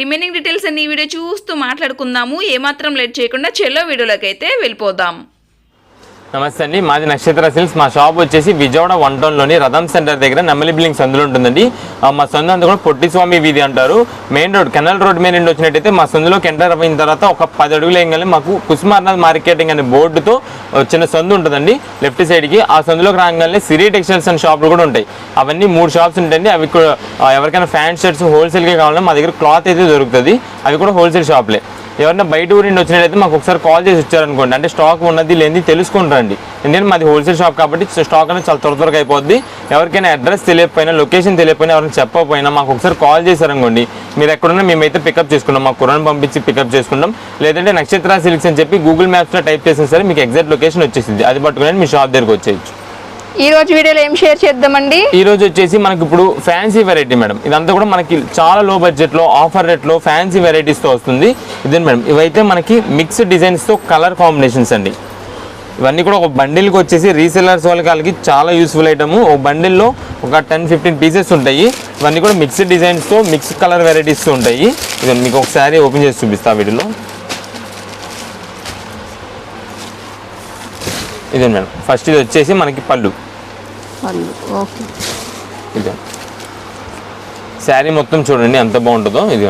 Remaining details అన్ని ఈ video చూస్తూ మాట్లాడుకుందాము. ఏమాత్రం లేట్ చేయకుండా చెల్లో వీడియోలోకి అయితే వెళ్ళిపోదాం. నమస్తే అండి. మాది నక్షత్ర సిల్స్ మా షాప్ వచ్చేసి విజయవాడ వన్ టౌన్లోని రథం సెంటర్ దగ్గర నెమ్మలి బిల్డింగ్ సందులో ఉంటుందండి. ఆ, మా సందు అంతా కూడా పొట్టి స్వామి వీధి అంటారు. మెయిన్ రోడ్ కెనల్ రోడ్ మీద నుండి వచ్చినట్టయితే మా సందులోకి ఎంటర్ అయిన తర్వాత ఒక పది అడుగులు వేయగానే మాకు కుసుమార్నాథ్ మార్కెటింగ్ అనే బోర్డుతో చిన్న సందు ఉంటుందండి. లెఫ్ట్ సైడ్కి ఆ సందులోకి రాగానే సిరి టెక్స్టైల్స్ అనే షాపులు కూడా ఉంటాయి. అవన్నీ మూడు షాప్స్ ఉంటాయండి. అవి కూడా ఎవరికైనా ఫ్యాన్ షర్ట్స్ హోల్సేల్గా కావాలన్నా మా దగ్గర క్లాత్ అయితే దొరుకుతుంది. అవి కూడా హోల్సేల్ షాప్లే ఎవరైనా బయట ఊరి నుండి వచ్చినట్టయితే మాకు ఒకసారి కాల్ చేసి వచ్చారనుకోండి. అంటే స్టాక్ ఉన్నది లేనిది తెలుసుకుంటారండి ఎందుకంటే మాది హోల్సేల్ షాప్ కాబట్టి స్టాక్ అనేది చాలా త్వర త్వరగా అయిపోద్ది. ఎవరికైనా అడ్రస్ తెలియకపోయినా లొకేషన్ తెలియకపోయినా ఎవరైనా చెప్పకపోయినా మాకు ఒకసారి కాల్ చేశారనుకోండి. మీరు ఎక్కడున్నా మేమైతే పికప్ చేసుకుంటాం. మాకు కురాన్ పంపించి పికప్ చేసుకుంటాం. లేదంటే నక్షత్ర సిల్క్స్ అని చెప్పి గూగుల్ మ్యాప్స్లో టైప్ చేసిన సరే మీకు ఎగ్జాక్ట్ లొకేషన్ వచ్చేసింది అది పట్టుకుని మీ షాప్ దగ్గరకు వచ్చేయచ్చు. ఈ రోజు వీడియోలో ఏం షేర్ చేద్దామండి? ఈ రోజు వచ్చేసి మనకి ఇప్పుడు ఫ్యాన్సీ వెరైటీ మేడం. ఇదంతా కూడా మనకి చాలా లో బడ్జెట్లో ఆఫర్ రేట్లో ఫ్యాన్సీ వెరైటీస్తో వస్తుంది. ఇదే మేడం? ఇవైతే మనకి మిక్స్డ్ డిజైన్స్తో కలర్ కాంబినేషన్స్ అండి. ఇవన్నీ కూడా ఒక బండిల్కి వచ్చేసి రీసెలర్స్ వాళ్ళకి చాలా యూస్ఫుల్ ఐటమ్ ఒక బండిల్లో ఒక టెన్ ఫిఫ్టీన్ పీసెస్ ఉంటాయి. ఇవన్నీ కూడా మిక్స్డ్ డిజైన్స్తో మిక్స్ కలర్ వెరైటీస్ ఉంటాయి. ఇది మీకు ఒకసారి ఓపెన్ చేసి చూపిస్తా వీటిలో ఇదే మేడం ఫస్ట్ ఇది వచ్చేసి మనకి పళ్ళు. ఓకే. ఇదే శారీ మొత్తం చూడండి ఎంత బాగుంటుందో. ఇది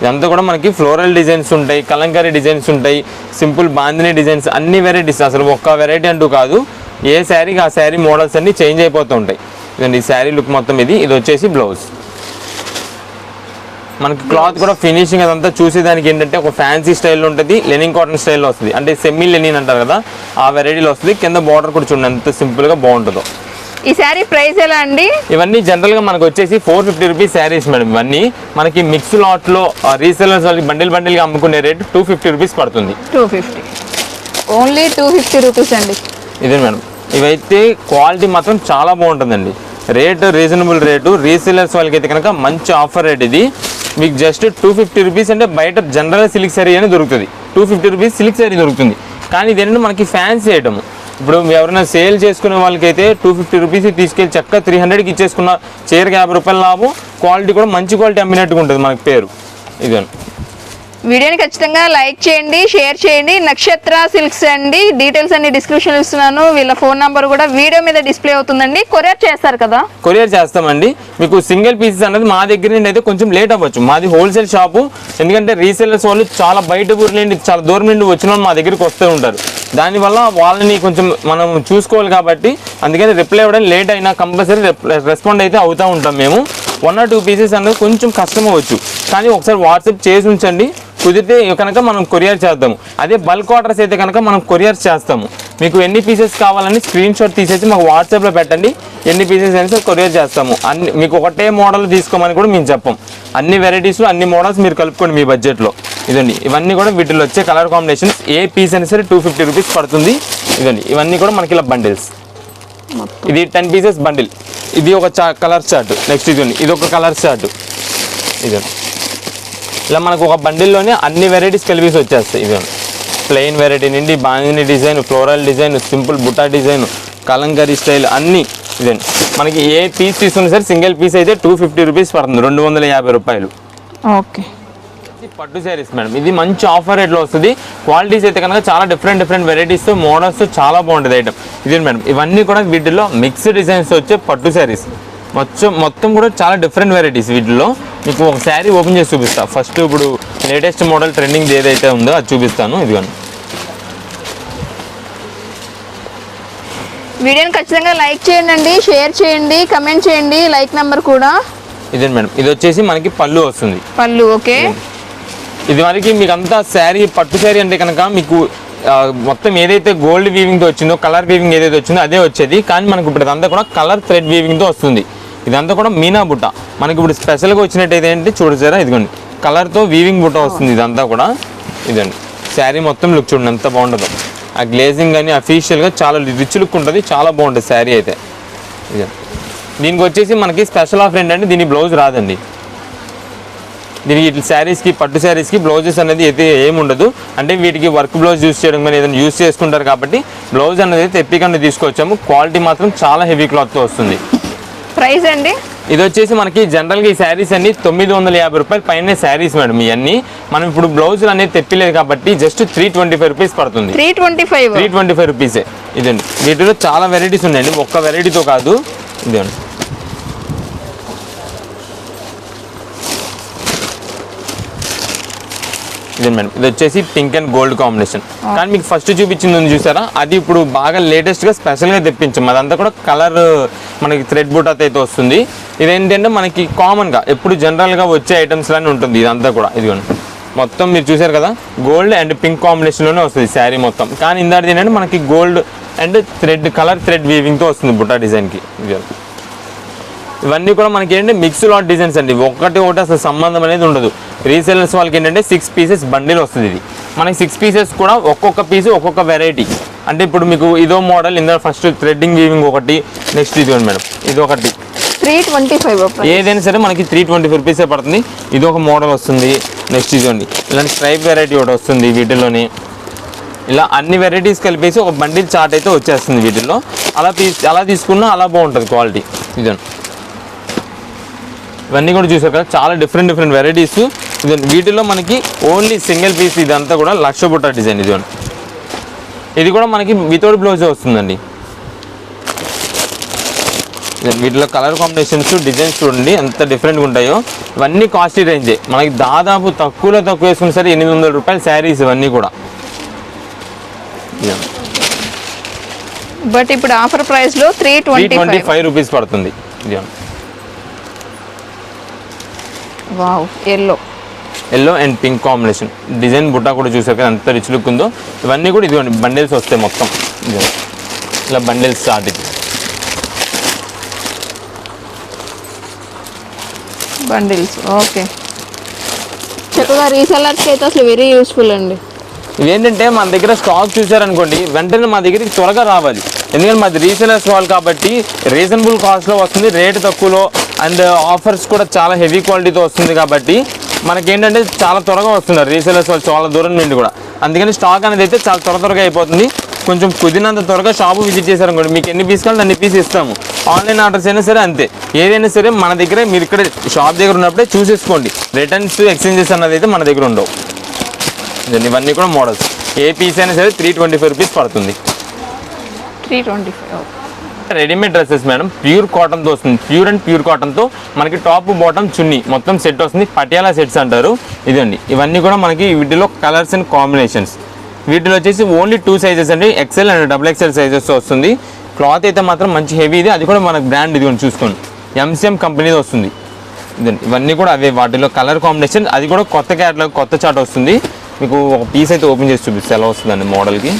ఇదంతా కూడా మనకి ఫ్లోరల్ డిజైన్స్ ఉంటాయి కలంకారీ డిజైన్స్ ఉంటాయి సింపుల్ బాందిని డిజైన్స్ అన్ని వెరైటీస్ అసలు ఒక్క వెరైటీ అంటూ కాదు. ఏ శారీకి ఆ శారీ మోడల్స్ అన్ని చేంజ్ అయిపోతూ ఉంటాయి. ఇదండి ఈ శారీ లుక్ మొత్తం ఇది. ఇది వచ్చేసి బ్లౌజ్. మనకి క్లాత్ కూడా ఫినిషింగ్ అదంతా చూసేదానికి ఏంటంటే ఒక ఫ్యాన్సీ స్టైల్లో ఉంటుంది లెనిన్ కాటన్ స్టైల్లో వస్తుంది. అంటే సెమీ లెనిన్ అంటారు కదా ఆ వెరైటీలో వస్తుంది. కింద బార్డర్ కూడా చూడండి ఎంత సింపుల్గా బాగుంటుందో. ఈ శారీ ప్రైస్ ఎలా అండి? ఇవన్నీ జనరల్గా మనకు వచ్చేసి four fifty rupees saris madam ఇవన్నీ. మనకి మిక్స్ లాట్లో రీసెలర్స్ బండిల్ బండిల్గా అమ్ముకునే రేట్ టూ ఫిఫ్టీ రూపీస్ పడుతుంది. Two fifty only two fifty rupees అండి. ఇదే మేడం ఇవైతే క్వాలిటీ మాత్రం చాలా బాగుంటుందండి. రేట్ రీజనబుల్ రేటు రీసెలర్స్ వాళ్ళకి అయితే కనుక మంచి ఆఫర్ రేట్ ఇది. మీకు జస్ట్ టూ ఫిఫ్టీ రూపీస్ అంటే బయట జనరల్ సిల్క్ శారీ అని దొరుకుతుంది. Two fifty rupees silk sari దొరుకుతుంది. కానీ ఇదేంటంటే మనకి ఫ్యాన్సీ ఐటమ్ ఇప్పుడు ఎవరైనా సేల్ చేసుకునే వాళ్ళకైతే టూ ఫిఫ్టీ రూపీస్ తీసుకెళ్ళి చక్క త్రీ హండ్రెడ్కి ఇచ్చేసుకున్న చీరకి యాభై రూపాయల లాభం. క్వాలిటీ కూడా మంచి క్వాలిటీ అమ్మినట్టుగా ఉంటుంది మనకి పేరు. ఇదే వీడియోని ఖచ్చితంగా లైక్ చేయండి షేర్ చేయండి. నక్షత్ర సిల్క్స్ అండి. డీటెయిల్స్ అన్ని డిస్క్రిప్షన్ ఇస్తున్నాను. వీళ్ళ ఫోన్ నంబర్ కూడా వీడియో మీద డిస్ప్లే అవుతుందండి. కొరియర్ చేస్తారు కదా? కొరియర్ చేస్తామండి. మీకు సింగిల్ పీసెస్ అనేది మా దగ్గర నుండి అయితే కొంచెం లేట్ అవ్వచ్చు. మాది హోల్సేల్ షాపు. ఎందుకంటే రీసేలర్స్ వాళ్ళు చాలా బయట ఊరి నుండి చాలా దూరం నుండి వచ్చిన వాళ్ళు మా దగ్గరికి వస్తూ ఉంటారు. దానివల్ల వాళ్ళని కొంచెం మనం చూసుకోవాలి కాబట్టి అందుకని రిప్లై ఇవ్వడం లేట్ అయినా కంపల్సరీ రెస్పాండ్ అయితే అవుతూ ఉంటాం మేము. వన్ ఆర్ టూ పీసెస్ అనేది కొంచెం కష్టం అవ్వచ్చు. కానీ ఒకసారి వాట్సాప్ చేసి ఉంచండి. కుదిరితే కనుక మనం కొరియర్ చేద్దాము. అదే బల్క్ ఆర్డర్స్ అయితే కనుక మనం కొరియర్ చేస్తాము. మీకు ఎన్ని పీసెస్ కావాలని స్క్రీన్ షాట్ తీసేసి మాకు వాట్సాప్లో పెట్టండి. ఎన్ని పీసెస్ అయినా సరే కొరియర్ చేస్తాము. అన్ని మీకు ఒకటే మోడల్ తీసుకోమని కూడా మేము చెప్పం. అన్ని వెరైటీస్ అన్ని మోడల్స్ మీరు కలుపుకోండి మీ బడ్జెట్లో ఇదండి. ఇవన్నీ కూడా వీటిలో వచ్చే కలర్ కాంబినేషన్స్ ఏ పీస్ అయినా సరే టూ ఫిఫ్టీ రూపీస్ పడుతుంది. ఇదండి. ఇవన్నీ కూడా మనకి ఇలా బండిల్స్ ఇది టెన్ పీసెస్ బండిల్ ఇది ఒక చా కలర్ చార్ట్ నెక్స్ట్ ఇది. ఇది ఒక కలర్ చార్ట్ ఇది ఉంది. ఇలా మనకు ఒక బండిల్లోనే అన్ని వెరైటీస్ కలిపేసి వచ్చేస్తాయి ఇది ప్లెయిన్ వెరైటీ నుండి Bandhani design floral design simple buta design Kalamkari style అన్నీ ఇదండి మనకి ఏ పీస్ తీసుకున్నా సరే సింగిల్ పీస్ అయితే టూ ఫిఫ్టీ రూపీస్ పడుతుంది రెండు వందల యాభై రూపాయలు. ఓకే. ఇది పట్టు శారీస్ మేడం. ఇది మంచి ఆఫర్ రేట్లో వస్తుంది. క్వాలిటీస్ అయితే కనుక చాలా డిఫరెంట్ డిఫరెంట్ వెరైటీస్ మోడల్స్ చాలా బాగుంటుంది ఐటమ్. ఇది మేడం? ఇవన్నీ కూడా వీటిలో మిక్స్ డిజైన్స్ వచ్చే పట్టు శారీస్. మొత్తం మొత్తం కూడా చాలా డిఫరెంట్ వెరైటీస్ వీటిలో మీకు ఒక శారీ ఓపెన్ చేసి చూపిస్తా. ఫస్ట్ ఇప్పుడు లేటెస్ట్ మోడల్ ట్రెండింగ్ ఏదైతే ఉందో అది చూపిస్తాను. ఇదిగోండి. వీడియోని ఖచ్చితంగా లైక్ చేయండి షేర్ చేయండి కమెంట్ చేయండి. లైక్ నెంబర్ కూడా. ఇదే మేడం? ఇది వచ్చేసి మనకి పళ్ళు వస్తుంది. పళ్ళు ఓకే. ఇది వరకు మీకు అంతా శారీ పట్టు శారీ అంటే కనుక మీకు మొత్తం ఏదైతే గోల్డ్ వీవింగ్తో వచ్చిందో కలర్ వీవింగ్ ఏదైతే వచ్చిందో అదే వచ్చేది. కానీ మనకు ఇప్పుడు ఇదంతా కూడా కలర్ థ్రెడ్ వీవింగ్తో వస్తుంది. ఇదంతా కూడా మీనా బుట్ట. మనకి ఇప్పుడు స్పెషల్గా వచ్చినట్టు ఏంటి? చూడసారా ఇదిగోండి. కలర్తో వీవింగ్ బుట్ట వస్తుంది ఇదంతా కూడా. ఇదండి. శారీ మొత్తం లుక్ చూడండి ఎంత బాగుంటుందో. ఆ గ్లేజింగ్ కానీ అఫీషియల్గా చాలా రిచ్ లుక్ ఉంటుంది చాలా బాగుంటుంది శారీ అయితే. ఇది దీనికి వచ్చేసి మనకి స్పెషల్ ఆఫర్ ఏంటంటే దీని బ్లౌజ్ రాదండి. దీనికి ఇట్లా శారీస్కి పట్టు శారీస్కి బ్లౌజెస్ అనేది అయితే ఏముండదు అంటే వీటికి వర్క్ బ్లౌజ్ యూస్ చేయడం కానీ ఏదైనా యూస్ చేసుకుంటారు కాబట్టి బ్లౌజ్ అనేది అయితే తీసుకొచ్చాము. క్వాలిటీ మాత్రం చాలా హెవీ క్లాత్తో వస్తుంది. ప్రైస్ అండి? ఇది వచ్చేసి మనకి జనరల్గా ఈ శారీస్ అన్ని తొమ్మిది వందల యాభై రూపాయలు పైన శారీస్ మేడం ఇవన్నీ మనం ఇప్పుడు బ్లౌజులు అనేది తెప్పిలేదు కాబట్టి just three twenty five rupees పడుతుంది. Three twenty five three twenty five రూపీసే ఇదండి. వీటిలో చాలా వెరైటీస్ ఉన్నాయండి. ఒక్క వెరైటీతో కాదు. ఇదండి ఇదే మేడం. ఇది వచ్చేసి పింక్ అండ్ గోల్డ్ కాంబినేషన్. కానీ మీకు ఫస్ట్ చూపించింది ఉంది చూసారా? అది ఇప్పుడు బాగా లేటెస్ట్గా స్పెషల్గా తెప్పించాం అదంతా కూడా కలర్ మనకి థ్రెడ్ బూటాతో అయితే వస్తుంది. ఇదేంటంటే మనకి కామన్గా ఎప్పుడు జనరల్గా వచ్చే ఐటమ్స్ లానే ఉంటుంది ఇదంతా కూడా. ఇదిగోండి. మొత్తం మీరు చూసారు కదా? గోల్డ్ అండ్ పింక్ కాంబినేషన్లోనే వస్తుంది శారీ మొత్తం. కానీ ఇందాటి ఏంటంటే మనకి gold and thread colour thread వీవింగ్తో వస్తుంది బుట్టా డిజైన్కి ఇదిగోండి. ఇవన్నీ కూడా మనకి ఏంటంటే మిక్స్ లాట్ డిజైన్స్ అండి. ఒకటి ఒకటి అసలు సంబంధం అనేది ఉండదు. రీసెలర్స్ వాళ్ళకి ఏంటంటే సిక్స్ పీసెస్ బండిల్ వస్తుంది ఇది. మనకి సిక్స్ పీసెస్ కూడా ఒక్కొక్క పీస్ ఒక్కొక్క వెరైటీ అంటే ఇప్పుడు మీకు ఇదో మోడల్ ఇందులో ఫస్ట్ థ్రెడ్డింగ్ వీవింగ్ ఒకటి నెక్స్ట్ ఇది మేడం. ఇది ఒకటి. త్రీ ట్వంటీ ఫైవ్ ఏదైనా సరే మనకి త్రీ ట్వంటీ ఫైవ్ రూపీసే పడుతుంది. ఇది ఒక మోడల్ వస్తుంది. నెక్స్ట్ ఇదిగోండి ఇలాంటి స్ట్రైప్ వెరైటీ ఒకటి వస్తుంది వీటిలోని ఇలా అన్ని వెరైటీస్ కలిపేసి ఒక బండిల్ చార్ట్ అయితే వచ్చేస్తుంది వీటిల్లో. అలా తీస్ అలా తీసుకున్నా అలా బాగుంటుంది క్వాలిటీ ఇదండి ఇవన్నీ కూడా చూసారు కదా చాలా డిఫరెంట్ డిఫరెంట్ వెరైటీస్ వీటిలో మనకి ఓన్లీ సింగిల్ పీస్ ఇదంతా కూడా లక్ష బుట్ట డిజైన్ ఇదండి ఇది కూడా మనకి వితౌట్ బ్లౌజే వస్తుందండి. వీటిలో కలర్ కాంబినేషన్స్ డిజైన్స్ చూడండి ఎంత డిఫరెంట్గా ఉంటాయో. ఇవన్నీ కాస్ట్లీ రేంజే మనకి దాదాపు తక్కువలో తక్కువ వేసుకున్న సరే ఎనిమిది వందల రూపాయల శారీస్ ఇవన్నీ కూడా. బట్ ఇప్పుడు ఆఫర్ ప్రైస్లో three twenty twenty five rupees పడుతుంది. Wow yellow yellow and pink combination design buta కూడా చూసారు కదా ఎంత రిచ్ లుక్ ఉందో. ఇవన్నీ కూడా ఇదిగోండి బండిల్స్ వస్తాయి మొత్తం. ఇలా బండిల్స్ స్టార్ట్ ఇది. బండిల్స్ ఓకే చక్కగా రీసెల్లర్స్కి అయితే అసలు వెరీ యూస్ఫుల్ అండి. ఇవేంటంటే మన దగ్గర స్టాక్ చూసారనుకోండి వెంటనే మా దగ్గరికి త్వరగా రావాలి. ఎందుకంటే మాది రీసేలర్స్ వాళ్ళు కాబట్టి రీజనబుల్ కాస్ట్లో వస్తుంది రేటు తక్కువలో అండ్ ఆఫర్స్ కూడా చాలా హెవీ క్వాలిటీతో వస్తుంది కాబట్టి మనకేంటంటే చాలా త్వరగా వస్తున్నారు. రీసేలర్స్ వాళ్ళు చాలా దూరం నుండి కూడా. అందుకని స్టాక్ అనేది అయితే చాలా త్వర త్వరగా అయిపోతుంది. కొంచెం కుదిరినంత త్వరగా షాపు విజిట్ చేశారనుకోండి మీకు ఎన్ని పీస్ కావాలి అన్ని పీస్ ఇస్తాము. ఆన్లైన్ ఆర్డర్స్ అయినా సరే అంతే. ఏదైనా సరే మన దగ్గర మీరు ఇక్కడ షాప్ దగ్గర ఉన్నప్పుడే చూసేసుకోండి. రిటర్న్స్ ఎక్స్చేంజెస్ అన్నది అయితే మన దగ్గర ఉండవు. ఇవన్నీ కూడా మోడల్స్. ఏ పీస్ అయినా సరే త్రీ ట్వంటీ ఫైవ్ రూపీస్ పడుతుంది. Three twenty five readymade dresses madam pure కాటన్తో వస్తుంది. ప్యూర్ అండ్ ప్యూర్ కాటన్తో మనకి టాప్ బాటమ్ చున్నీ. మొత్తం సెట్ వస్తుంది. పటియాలా సెట్స్ అంటారు. ఇదండి ఇవన్నీ కూడా మనకి వీటిలో కలర్స్ అండ్ కాంబినేషన్స్ వీటిలో వచ్చేసి ఓన్లీ టూ సైజెస్ అండి. XL and double XL sizes వస్తుంది. క్లాత్ అయితే మాత్రం మంచి హెవీ ఇది. అది కూడా మనకు బ్రాండ్ ఇది చూసుకోండి. ఎంసీఎం కంపెనీది వస్తుంది. ఇదండి ఇవన్నీ కూడా అవే వాటిలో కలర్ కాంబినేషన్ అది కూడా కొత్త క్యాట్లాగ్ కొత్త చాట్ వస్తుంది. మీకు ఒక పీస్ అయితే ఓపెన్ చేసి చూపిస్తే. ఎలా వస్తుందండి మోడల్కి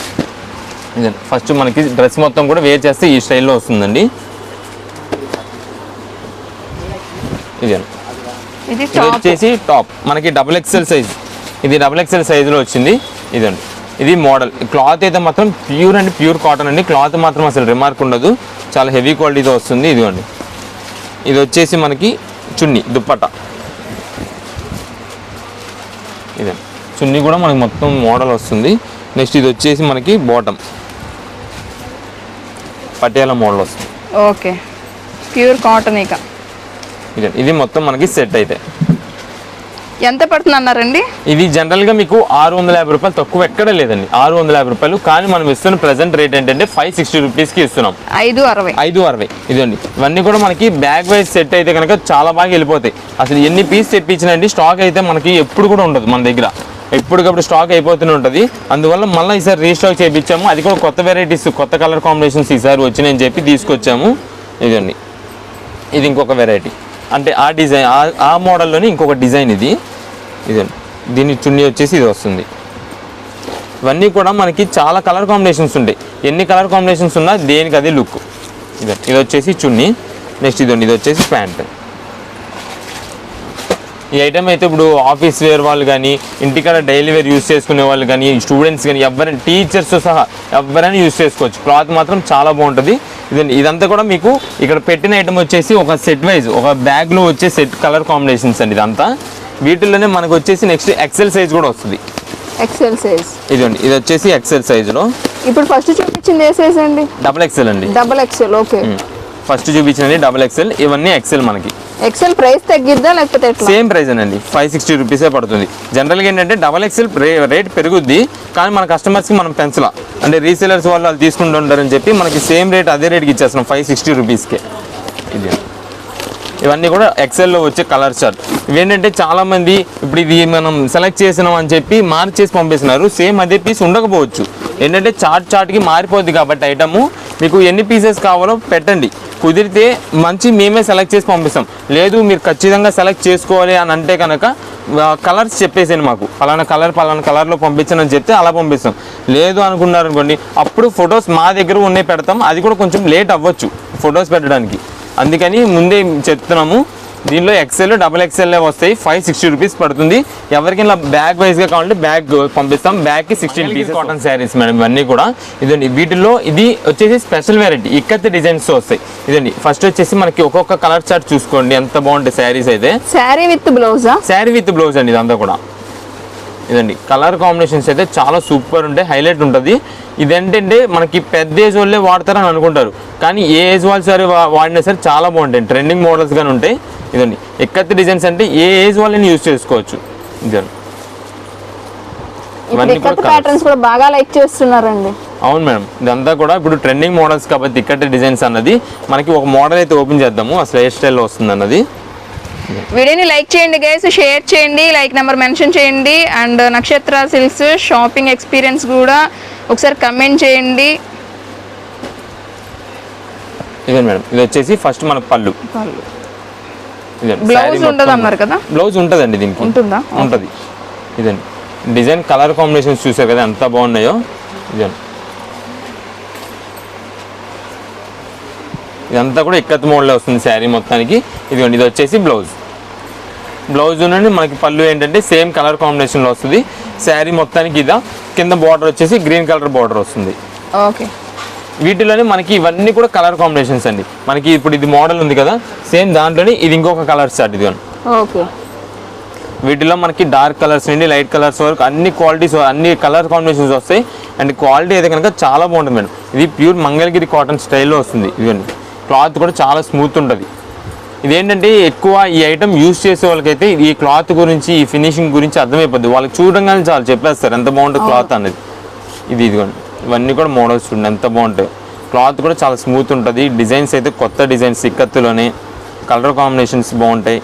ఫస్ట్ మనకి డ్రెస్ మొత్తం కూడా వేర్ చేస్తే ఈ స్టైల్లో వస్తుందండి. ఇదండి ఇది వచ్చేసి టాప్ మనకి డబుల్ ఎక్స్ఎల్ సైజ్ ఇది డబుల్ ఎక్స్ఎల్ సైజులో వచ్చింది. ఇదండి ఇది మోడల్ క్లాత్ అయితే మాత్రం ప్యూర్ అండ్ ప్యూర్ కాటన్ అండి. క్లాత్ మాత్రం అసలు రిమార్క్ ఉండదు. చాలా హెవీ క్వాలిటీతో వస్తుంది. ఇదిగోండి ఇది వచ్చేసి మనకి చున్నీ దుప్పట. ఇదే. చున్నీ కూడా మనకి మొత్తం మోడల్ వస్తుంది. నెక్స్ట్ ఇది వచ్చేసి మనకి బాటమ్ పటియాలా మోడల్ వస్తుంది. ఓకే. ప్యూర్ కాటన్ ఇక. ఇదే ఇది మొత్తం మనకి సెట్ అయితే. ఎంత పడుతుంది అన్నారండి ఇది జనరల్గా మీకు ఆరు వందల యాభై రూపాయలు తక్కువ ఎక్కడ లేదండి. ఆరు వందల యాభై రూపాయలు. కానీ మనం ఇస్తున్న ప్రెసెంట్ రేట్ ఏంటంటే ఫైవ్ సిక్స్టీ రూపీస్కి ఇస్తున్నాం. ఐదు అరవై. ఐదు అరవై. ఇదండి. ఇవన్నీ కూడా మనకి బ్యాగ్ వైజ్ సెట్ అయితే కనుక చాలా బాగా వెళ్ళిపోతాయి. అసలు ఎన్ని పీస్ తెప్పించినండి స్టాక్ అయితే మనకి ఎప్పుడు కూడా ఉండదు మన దగ్గర. ఎప్పటికప్పుడు స్టాక్ అయిపోతూనే ఉంటుంది. అందువల్ల మళ్ళీ ఈసారి రీస్టాక్ చేయించాము అది కూడా కొత్త వెరైటీస్ కొత్త కలర్ కాంబినేషన్స్ ఈసారి వచ్చినాయని చెప్పి తీసుకొచ్చాము. ఇదండి. ఇది ఇంకొక వెరైటీ అంటే ఆ డిజైన్ ఆ- ఆ మోడల్లోని ఇంకొక డిజైన్ ఇది. ఇదండి. దీని చున్నీ వచ్చేసి ఇది వస్తుంది. ఇవన్నీ కూడా మనకి చాలా కలర్ కాంబినేషన్స్ ఉంటాయి. ఎన్ని కలర్ కాంబినేషన్స్ ఉన్నా దేనికి అది లుక్ ఇది ఇది వచ్చేసి చున్నీ. నెక్స్ట్ ఇదండి. ఇది వచ్చేసి ప్యాంట్. ఈ ఐటమ్ అయితే ఇప్పుడు ఆఫీస్ వేర్ వాళ్ళు కానీ ఇంటికాడ డైలీ వేర్ యూస్ చేసుకునే వాళ్ళు కానీ స్టూడెంట్స్ కానీ ఎవరైనా టీచర్స్ సహా ఎవరైనా యూస్ చేసుకోవచ్చు. క్లాత్ మాత్రం చాలా బాగుంటుంది. ఇదండి ఇదంతా కూడా మీకు ఇక్కడ పెట్టిన ఐటమ్ వచ్చేసి ఒక సెట్ వైజ్ ఒక బ్యాగ్లో వచ్చే సెట్ కలర్ కాంబినేషన్స్ అండి ఇదంతా. వీటిల్లోనే మనకు వచ్చేసి నెక్స్ట్ ఎక్సెల్ సైజ్ కూడా వస్తుంది. ఎక్సెల్ సైజ్ ఇదండి ఇది వచ్చేసి ఎక్సెల్ సైజులో ఇప్పుడు ఫస్ట్ చూపించింది ఏ సైజ్ అండి? డబుల్ ఎక్సెల్ అండి. డబల్ ఎక్సెల్ ఓకే ఫస్ట్ చూపించినది డబుల్ ఎక్సెల్ ఇవన్నీ ఎక్సెల్ మనకి. ఎక్సెల్ ప్రైస్ తగ్గిద్దా లేకపోతే సేమ్ ప్రైస్ అండి. ఫైవ్ సిక్స్టీ రూపీసే పడుతుంది. జనరల్గా ఏంటంటే డబల్ ఎక్సెల్ రేట్ పెరుగుద్ది. కానీ మన కస్టమర్స్కి మనం పెంచలా. అంటే రీసేలర్స్ వాళ్ళు వాళ్ళు తీసుకుంటుంటారని చెప్పి మనకి సేమ్ రేట్ అదే రేట్కి ఇచ్చేస్తున్నాం ఫైవ్ సిక్స్టీ రూపీస్కే ఇది. ఇవన్నీ కూడా ఎక్సెల్లో వచ్చే కలర్ చార్ట్ ఇవేంటంటే చాలామంది ఇప్పుడు ఇది మనం సెలెక్ట్ చేసినాం అని చెప్పి మార్చేసి పంపిస్తున్నారు. సేమ్ అదే పీస్ ఉండకపోవచ్చు. ఏంటంటే చాట్ చాట్కి మారిపోద్ది కాబట్టి ఐటము మీకు ఎన్ని పీసెస్ కావాలో పెట్టండి. కుదిరితే మంచి మేమే సెలెక్ట్ చేసి పంపిస్తాం. లేదు మీరు ఖచ్చితంగా సెలెక్ట్ చేసుకోవాలి అని అంటే కనుక కలర్స్ చెప్పేసాను మాకు. పలానా కలర్ పలానా కలర్లో పంపించనని చెప్తే అలా పంపిస్తాం. లేదు అనుకున్నారు అనుకోండి అప్పుడు ఫొటోస్ మా దగ్గర ఉన్నాయి పెడతాం. అది కూడా కొంచెం లేట్ అవ్వచ్చు ఫొటోస్ పెట్టడానికి. అందుకని ముందే చెప్తున్నాము దీనిలో ఎక్సెల్ డబుల్ ఎక్సెల్ వస్తాయి. ఫైవ్ సిక్స్టీ రూపీస్ పడుతుంది. ఎవరికైనా బ్యాగ్ వైజ్గా కావాలంటే బ్యాగ్ పంపిస్తాం. బ్యాగ్కి sixteen pieces cotton saris madam ఇవన్నీ కూడా. ఇదండి వీటిలో ఇది వచ్చేసి స్పెషల్ వెరైటీ ఇక్కత్ డిజైన్స్ వస్తాయి. ఇదండి ఫస్ట్ వచ్చేసి మనకి ఒక్కొక్క కలర్ చార్ట్ చూసుకోండి. ఎంత బాగుంటాయి శారీస్ అయితే. శారీ విత్ బ్లౌజా శారీ విత్ బ్లౌజ్ అండి ఇదంతా కూడా. ఇదండి. కలర్ కాంబినేషన్స్ అయితే చాలా సూపర్ ఉంటాయి. హైలైట్ ఉంటుంది. ఇదేంటంటే మనకి పెద్ద ఏజ్ వాళ్ళే వాడతారని అనుకుంటారు. కానీ ఏ ఏజ్ వాళ్ళు సరే వాడినా సరే చాలా బాగుంటాయి. ట్రెండింగ్ మోడల్స్ కానీ ఉంటాయి. ఇదండి. ఎక్కత్తి డిజైన్స్ అంటే ఏ ఏజ్ వాళ్ళని యూజ్ చేసుకోవచ్చు. ఇదండి. ఇక్కత్ కూడా ప్యాటర్న్స్ కూడా బాగా లైక్ చేస్తున్నారండి. అవును మేడం. ఇదంతా కూడా ఇప్పుడు ట్రెండింగ్ మోడల్స్ కాబట్టి ఇక్కటి డిజైన్స్ అన్నది మనకి ఒక మోడల్ అయితే ఓపెన్ చేద్దాము. అసలు ఏ స్టైల్లో వస్తుంది అన్నది వీడియోని లైక్ చేయండి గైస్ షేర్ చేయండి లైక్ నెంబర్ మెన్షన్ చేయండి. And Nakshatra silks shopping experience కూడా ఒకసారి కమెంట్ చేయండి. ఇదే మేడం ఇది వచ్చేసి ఫస్ట్ మన పళ్ళు. శారీ మొత్తం. ఉండదు అన్నారు కదా? బ్లౌజ్ ఉంటుందండి దీనికి. ఉంటుందా? ఉంటుంది. ఇదండి డిజైన్ కలర్ కాంబినేషన్స్ చూసారు కదా ఎంత బాగున్నాయో? ఇదండి ఇదంతా కూడా ఇక్కత్ మోడల్లో వస్తుంది శారీ మొత్తానికి. ఇదిగోండి ఇది వచ్చేసి బ్లౌజ్ బ్లౌజ్ నుండి మనకి పళ్ళు ఏంటంటే సేమ్ కలర్ కాంబినేషన్లో వస్తుంది. శారీ మొత్తానికి ఇదా. కింద బార్డర్ వచ్చేసి గ్రీన్ కలర్ బార్డర్ వస్తుంది. ఓకే. వీటిలోనే మనకి ఇవన్నీ కూడా కలర్ కాంబినేషన్స్ అండి. మనకి ఇప్పుడు ఇది మోడల్ ఉంది కదా సేమ్ దాంట్లోనే ఇది ఇంకొక కలర్ స్టార్ట్ ఇది ఓకే. వీటిలో మనకి డార్క్ కలర్స్ నుండి లైట్ కలర్స్ వరకు అన్ని క్వాలిటీస్ అన్ని కలర్ కాంబినేషన్స్ వస్తాయి. అండ్ క్వాలిటీ అయితే కనుక చాలా బాగుంటుంది మేడం. ఇది ప్యూర్ మంగళగిరి కాటన్ స్టైల్లో వస్తుంది. ఇదండి క్లాత్ కూడా చాలా స్మూత్ ఉంటుంది. ఇదేంటంటే ఎక్కువ ఈ ఐటమ్ యూస్ చేసే వాళ్ళకైతే ఈ క్లాత్ గురించి ఈ ఫినిషింగ్ గురించి అర్థమైపోద్ది. వాళ్ళకి చూడగానే చాలు చెప్పేస్తారు ఎంత బాగుంటుంది క్లాత్ అనేది. ఇది ఇదిగోండి. ఇవన్నీ కూడా మోడల్స్ చూడండి ఎంత బాగుంటాయి. క్లాత్ కూడా చాలా స్మూత్ ఉంటుంది. డిజైన్స్ అయితే కొత్త డిజైన్స్ ఇక్కత్తులోనే కలర్ కాంబినేషన్స్ బాగుంటాయి.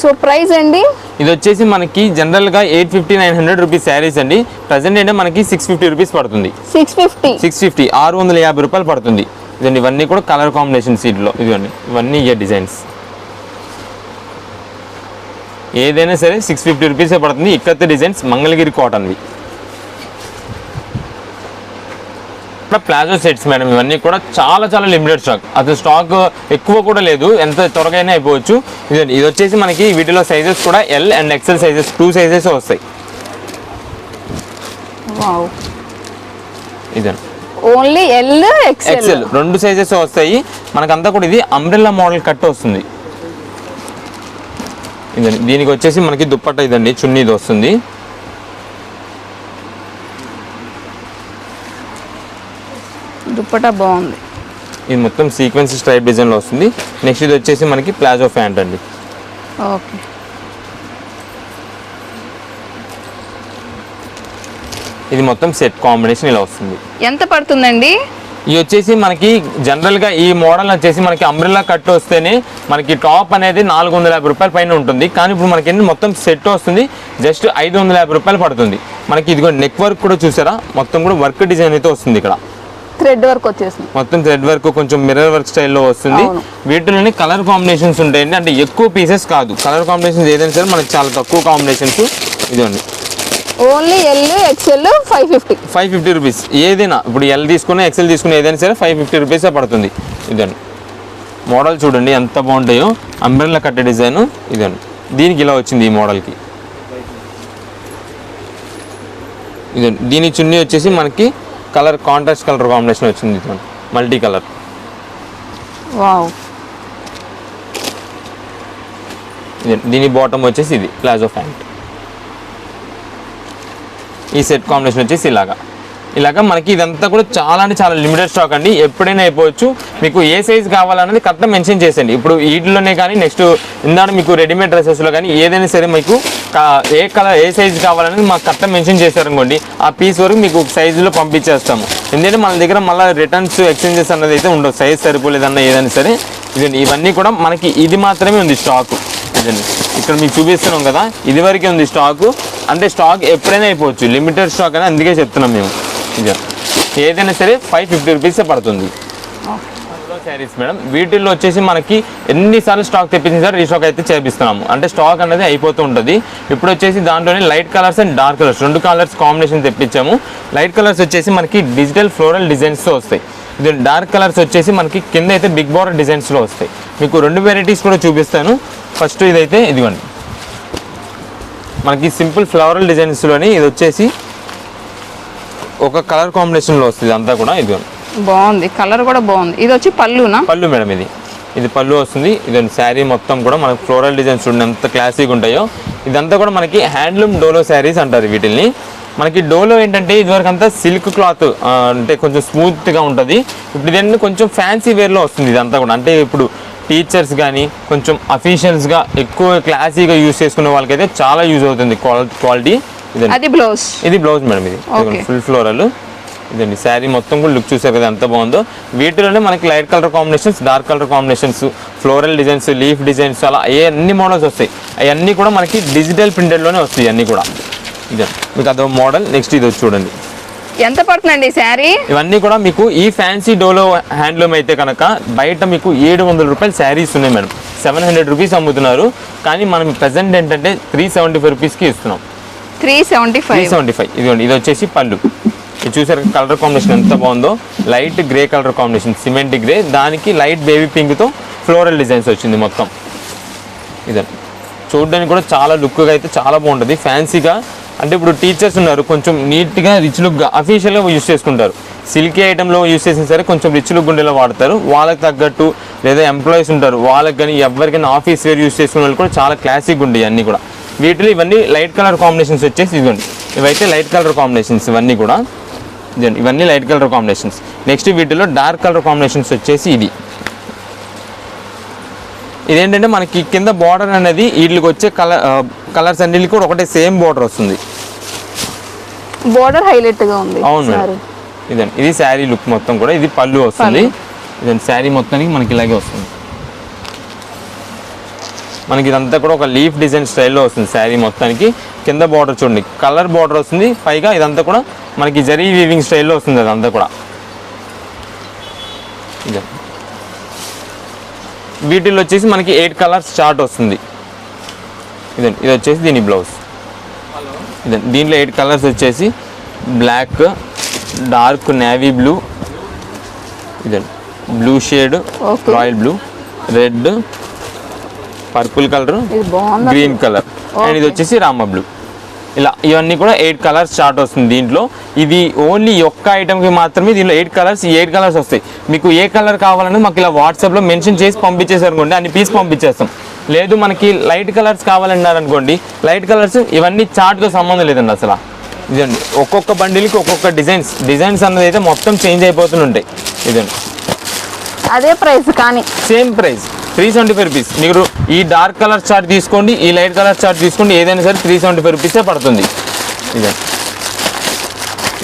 సో ప్రైస్ అండి? ఇది వచ్చేసి మనకి జనరల్గా eight fifty nine hundred rupees saris అండి. ప్రజెంట్ అంటే మనకి సిక్స్ ఫిఫ్టీ రూపీస్ పడుతుంది. సిక్స్ ఫిఫ్టీ సిక్స్ ఫిఫ్టీ ఆరు వందల యాభై రూపాయలు పడుతుంది. ఇదండి ఇవన్నీ కూడా కలర్ కాంబినేషన్ సీట్లో ఇదిగోండి ఇవన్నీ ఇయర్ డిజైన్స్ ఏదైనా సరే సిక్స్ ఫిఫ్టీ రూపీసే పడుతుంది. ఇక్కత్త డిజైన్స్ మంగళగిరి కాటన్వి ఇప్పుడు ప్లాజో సెట్స్ మేడం ఇవన్నీ కూడా చాలా చాలా లిమిటెడ్ స్టాక్ అసలు స్టాక్ ఎక్కువ కూడా లేదు. ఎంత త్వరగా అయినా అయిపోవచ్చు. ఇది ఇది వచ్చేసి మనకి వీటిలో సైజెస్ కూడా L and XL sizes two sizes వస్తాయి. ఇదండి ఓన్లీ ఎల్ ఎక్సెల్ రెండు సైజెస్ వస్తాయి. మనకంతా కూడా ఇది అంబ్రెల్లా మోడల్ కట్ వస్తుంది. ఇదండి దీనికి వచ్చేసి మనకి దుప్పట్ట ఇదండి చున్నీ ఇది వస్తుంది. దుప్పటా బాగుంది. ఇది మొత్తం సీక్వెన్స్ స్ట్రైప్ డిజైన్లో వస్తుంది. నెక్స్ట్ ఇది వచ్చేసి మనకి ప్లాజో ప్యాంట్ అండి. ఓకే. ఇది మొత్తం సెట్ కాంబినేషన్ ఇలా వస్తుంది. ఎంత పడుతుందండి? ఇది వచ్చేసి మనకి జనరల్గా ఈ మోడల్ వచ్చేసి మనకి అంబ్రెల్లా కట్ వస్తేనే మనకి టాప్ అనేది నాలుగు వందల యాభై రూపాయల పైన ఉంటుంది. కానీ ఇప్పుడు మనకి మొత్తం సెట్ వస్తుంది. జస్ట్ ఐదు వందల యాభై రూపాయలు పడుతుంది. మనకి ఇదిగో నెక్ వర్క్ కూడా చూసారా? మొత్తం కూడా వర్క్ డిజైన్ అయితే వస్తుంది ఇక్కడ. థ్రెడ్ వర్క్ వచ్చేసింది. మొత్తం థ్రెడ్ వర్క్ కొంచెం మిర్రర్ వర్క్ స్టైల్లో వస్తుంది. వీటిలోనే కలర్ కాంబినేషన్స్ ఉంటాయండి. అంటే ఎక్కువ పీసెస్ కాదు. కలర్ కాంబినేషన్స్ ఏదైనా సరే మనకి చాలా తక్కువ కాంబినేషన్స్ ఇదండి only L XL five fifty five fifty rupees ఏదైనా ఇప్పుడు ఎల్ తీసుకున్నా ఎక్సెల్ తీసుకున్నా ఏదైనా సరే ఫైవ్ ఫిఫ్టీ రూపీసే పడుతుంది. ఇదండి. మోడల్ చూడండి ఎంత బాగుంటాయో. అంబ్రెల్లా కట్టే డిజైన్ ఇదండి. దీనికి ఇలా వచ్చింది ఈ మోడల్కి. ఇదండి. దీని చున్నీ వచ్చేసి మనకి కలర్ కాంట్రాస్ట్ కలర్ కాంబినేషన్ వచ్చింది ఇదిగోండి మల్టీ కలర్. వావ్. దీని బాటమ్ వచ్చేసి ఇది ప్లాజో ప్యాంట్. ఈ సెట్ కాంబినేషన్ వచ్చేసి ఇలాగా. ఇలాగా మనకి ఇదంతా కూడా చాలా అంటే చాలా లిమిటెడ్ స్టాక్ అండి. ఎప్పుడైనా అయిపోవచ్చు. మీకు ఏ సైజ్ కావాలన్నది కరెక్ట్ మెన్షన్ చేసేయండి. ఇప్పుడు వీటిలోనే కానీ నెక్స్ట్ ఇందాక మీకు రెడీమేడ్ డ్రెస్సెస్లో కానీ ఏదైనా సరే మీకు ఏ కలర్ ఏ సైజ్ కావాలనేది మాకు కరెక్ట్ మెన్షన్ చేశారనుకోండి ఆ పీస్ వరకు మీకు సైజులో పంపించేస్తాము. ఎందుకంటే మన దగ్గర మళ్ళీ రిటర్న్స్ ఎక్స్చేంజెస్ అన్నది అయితే ఉండదు సైజ్ సరిపోలేదన్న ఏదైనా సరే. ఇదండి ఇవన్నీ కూడా మనకి ఇది మాత్రమే ఉంది స్టాక్ ఇదండి ఇక్కడ మీకు చూపిస్తున్నాం కదా ఇది వరకే ఉంది స్టాక్ అంటే స్టాక్ ఎప్పుడైనా అయిపోవచ్చు. లిమిటెడ్ స్టాక్ అని అందుకే చెప్తున్నాం మేము. ఇది ఏదైనా సరే ఫైవ్ ఫిఫ్టీ రూపీసే పడుతుంది. శారీస్ మేడం. వీటిల్లో వచ్చేసి మనకి ఎన్నిసార్లు స్టాక్ తెప్పించిన సార్ రీస్టాక్ అయితే చేపిస్తున్నాము. అంటే స్టాక్ అనేది అయిపోతూ ఉంటుంది. ఇప్పుడు వచ్చేసి దాంట్లోనే light colours and dark colours రెండు కలర్స్ కాంబినేషన్ తెప్పించాము. లైట్ కలర్స్ వచ్చేసి మనకి డిజిటల్ ఫ్లోరల్ డిజైన్స్తో వస్తాయి. ఇది డార్క్ కలర్స్ వచ్చేసి మనకి కింద అయితే బిగ్ బార్డర్ డిజైన్స్లో వస్తాయి. మీకు రెండు వెరైటీస్ కూడా చూపిస్తాను. ఫస్ట్ ఇదైతే ఇదిగోండి. మనకి సింపుల్ ఫ్లవరల్ డిజైన్స్లోని ఇది వచ్చేసి ఒక కలర్ కాంబినేషన్లో వస్తుంది. అంతా కూడా ఇదిగోండి. బాగుంది. కలర్ కూడా బాగుంది. ఇది వచ్చి పళ్ళునా? పళ్ళు మేడం ఇది. ఇది పళ్ళు వస్తుంది. ఇది శారీ మొత్తం కూడా మనకి ఫ్లోరల్ డిజైన్స్ చూడండి ఎంత క్లాసిక్ ఉంటాయో. ఇదంతా కూడా మనకి హ్యాండ్లూమ్ డోలో శారీస్ అంటారు వీటిల్ని. మనకి డోలో ఏంటంటే ఇదివరకు అంతా సిల్క్ క్లాత్ అంటే కొంచెం స్మూత్గా ఉంటుంది. ఇప్పుడు ఇదన్నీ కొంచెం ఫ్యాన్సీ వేర్లో వస్తుంది ఇదంతా కూడా. అంటే ఇప్పుడు టీచర్స్ కానీ కొంచెం అఫీషియల్స్గా ఎక్కువ క్లాసీగా యూస్ చేసుకునే వాళ్ళకైతే చాలా యూజ్ అవుతుంది క్వాలిటీ అది బ్లౌజ్ ఇది బ్లౌజ్ మేడం ఇది. ఫుల్ ఫ్లోరల్ ఇదండి శారీ మొత్తం కూడా లుక్ చూసారు కదా ఎంత బాగుందో. వీటిలోనే మనకి light colour combinations dark colour combinations floral designs leaf designs అలా ఏ అన్ని మోడల్స్ వస్తాయి. అవన్నీ కూడా మనకి డిజిటల్ ప్రింటెడ్లోనే వస్తాయి అన్నీ కూడా. ఇదే మీకు అదో మోడల్ నెక్స్ట్ ఇది వచ్చి చూడండి. ఎంత పడుతుందండి ఈ శారీ? ఇవన్నీ కూడా మీకు ఈ ఫ్యాన్సీ డోలో హ్యాండ్లూమ్ అయితే కనుక బయట మీకు ఏడు వందల రూపాయల శారీస్ ఉన్నాయి మేడం. సెవెన్ హండ్రెడ్ రూపీస్ అమ్ముతున్నారు. కానీ మనం ప్రజెంట్ ఏంటంటే త్రీ సెవెంటీ ఫైవ్ రూపీస్కి ఇస్తున్నాం. Three seventy five. Seventy five. ఇదిగోండి ఇది వచ్చేసి పళ్ళు. ఇది చూసారు కలర్ కాంబినేషన్ ఎంత బాగుందో. Light grey colour combination cement grey. దానికి లైట్ బేబీ పింక్తో ఫ్లోరల్ డిజైన్స్ వచ్చింది మొత్తం. ఇదే. చూడడానికి కూడా చాలా లుక్గా అయితే చాలా బాగుంటుంది. ఫ్యాన్సీగా. అంటే ఇప్పుడు టీచర్స్ ఉన్నారు కొంచెం నీట్గా రిచ్ లుక్గా అఫీషియల్గా యూస్ చేసుకుంటారు. సిల్కీ ఐటెంలో యూస్ చేసిన సరే కొంచెం రిచ్ లుక్ ఉండేలా వాడతారు. వాళ్ళకి తగ్గట్టు లేదా ఎంప్లాయీస్ ఉంటారు వాళ్ళకి కానీ ఎవరికైనా ఆఫీస్ వేర్ యూస్ చేసుకునే వాళ్ళు కూడా చాలా క్లాసిక్ ఉండేవి అన్నీ కూడా. వీటిలో ఇవన్నీ లైట్ కలర్ కాంబినేషన్స్ వచ్చేసి ఇదిగోండి. ఇవైతే లైట్ కలర్ కాంబినేషన్స్ ఇవన్నీ కూడా. ఇవన్నీ లైట్ కలర్ కాంబినేషన్స్ నెక్స్ట్ వీటిలో డార్క్ కలర్ కాంబినేషన్స్ వచ్చేసి ఇది. ఇదేంటంటే మనకి కింద బార్డర్ అనేది వీటికి వచ్చే కలర్ కలర్స్ అన్నిటికి కూడా ఒకటే సేమ్ బార్డర్ వస్తుంది. బోర్డర్ హైలైట్గా ఉంది అవును మేడం. ఇదండి. ఇది శారీ లుక్ మొత్తం కూడా. ఇది పళ్ళు వస్తుంది. ఇదండి శారీ మొత్తానికి మనకి ఇలాగే వస్తుంది. మనకి ఇదంతా కూడా ఒక లీఫ్ డిజైన్ స్టైల్లో వస్తుంది శారీ మొత్తానికి. కింద బార్డర్ చూడండి. కలర్ బార్డర్ వస్తుంది. పైగా ఇదంతా కూడా మనకి జరీ వీవింగ్ స్టైల్లో వస్తుంది అదంతా కూడా. ఇదే వీటిల్లో వచ్చేసి మనకి ఎయిట్ కలర్స్ చార్ట్ వస్తుంది. ఇదండి. ఇది వచ్చేసి దీని బ్లౌజ్. ఇదండి. దీంట్లో ఎయిట్ కలర్స్ వచ్చేసి బ్లాక్ డార్క్ నేవీ బ్లూ. ఇదండి. Blue shade. Royal blue. Red purple colour green colour. And ఇది వచ్చేసి రామ బ్లూ. ఇలా ఇవన్నీ కూడా ఎయిట్ కలర్స్ స్టార్ట్ వస్తుంది దీంట్లో. ఇది ఓన్లీ ఒక్క ఐటమ్కి మాత్రమే దీనిలో ఎయిట్ కలర్స్ ఈ ఎయిట్ కలర్స్ వస్తాయి. మీకు ఏ కలర్ కావాలని మాకు ఇలా వాట్సాప్లో మెన్షన్ చేసి పంపించేసారు అనుకోండి అన్ని పీస్ పంపించేస్తాం. లేదు మనకి లైట్ కలర్స్ కావాలన్నారు అనుకోండి లైట్ కలర్స్ ఇవన్నీ చార్ట్తో సంబంధం లేదండి అసలు. ఇదండి. ఒక్కొక్క బండిల్కి ఒక్కొక్క డిజైన్స్. డిజైన్స్ అన్నది అయితే మొత్తం చేంజ్ అయిపోతుంటాయి ఇదండి. అదే ప్రైస్ కానీ. Same price. Three seventy five rupees మీరు ఈ డార్క్ కలర్ చార్ట్ తీసుకోండి ఈ లైట్ కలర్ చార్ట్ తీసుకోండి ఏదైనా సరే త్రీ సెవెంటీ ఫైవ్ రూపీసే పడుతుంది. ఇదే.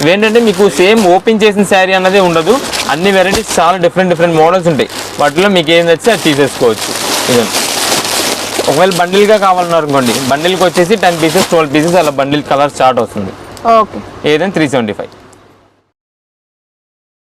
ఇవేంటంటే మీకు సేమ్ ఓపెన్ చేసిన శారీ అన్నదే ఉండదు. అన్ని వెరైటీస్ చాలా డిఫరెంట్ డిఫరెంట్ మోడల్స్ ఉంటాయి. వాటిలో మీకు ఏం నచ్చితే అది తీసేసుకోవచ్చు. ఇదే. ఒకవేళ బండిల్గా కావాలన్నారు అనుకోండి బండిల్కి వచ్చేసి టెన్ పీసెస్ ట్వెల్వ్ పీసెస్ అలా బండిల్ కలర్ చార్ట్ వస్తుంది. ఓకే. ఏదైనా త్రీ సెవెంటీ ఫైవ్